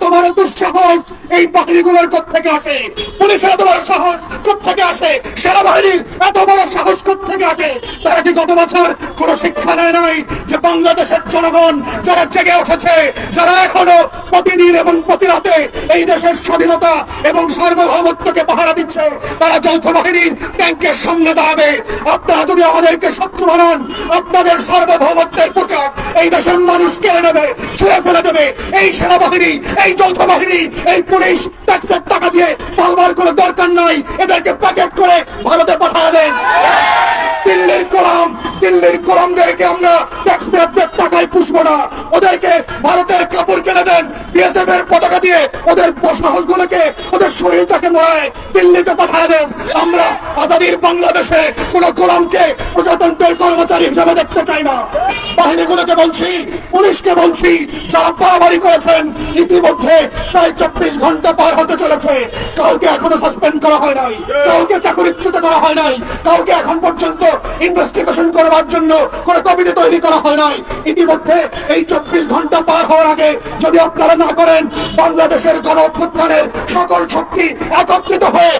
বড় দুঃসাহস এই বাহিনীগুলোর থেকে আসে? পুলিশের এত বড় সাহস থেকে আসে? সেনাবাহিনীর এত বড় সাহস থেকে আসে? তারা কি গত বছর কোন শিক্ষা নেয় নাই যে বাংলাদেশের জনগণ যারা জেগে উঠেছে, যারা এখনও প্রতিদিন এবং প্রতি রাতে এই দেশের স্বাধীনতা এবং সার্বভৌমত্বকে পাহারা দিচ্ছে, তারা যৌথ বাহিনীর ট্যাঙ্কের সামনে দাঁড়াবে। আপনারা যদি আমাদেরকে শত্রু বানান, আপনাদের সার্বভৌমত্বের এই দেশের মানুষ কেড়ে নেবে, ছুঁড়ে ফেলে দেবে। এই সেনাবাহিনী, এই যৌথ বাহিনী এই পুলিশ ট্যাক্সের টাকা দিয়ে পালবার কোনো দরকার নাই। এদেরকে প্যাকেট করে ভারতে পাঠিয়ে দেন। দিল্লির কলাম দিল্লির কলামদেরকে আমরা ট্যাক্স পেয়ারদের টাকায় পুষবো না। ওদেরকে ভারতের কাপড় কিনে দেন। বিএসএফ এর পতাকা দিয়ে ওদের সাহস গুলোকে ওদের শরীরটাকে মরায় দিল্লিতে পাঠিয়ে দেন। আমরা আজাদির বাংলাদেশে কোন গোলামকে প্রজাতন্ত্রের কর্মচারী হিসেবে দেখতে চাই না। বাহিনীগুলোকে বলছি, পুলিশকে বলছি যারা বাড়াবাড়ি করেছেন, ইতিমধ্যে প্রায় চব্বিশ ঘণ্টা পার হতে চলেছে। কাউকে এখনও সাসপেন্ড করা হয় নাই, কাউকে চাকরিচ্যুত করা হয় নাই, কাউকে এখন পর্যন্ত ইনভেস্টিগেশন করবার জন্য কোন কমিটি তৈরি করা হয় নাই। ইতিমধ্যে এই চব্বিশ ঘণ্টা পার হওয়ার আগে যদি আপনারা না করেন, বাংলাদেশের গণ অভ্যুত্থানের সকল শক্তি একত্রিত হয়ে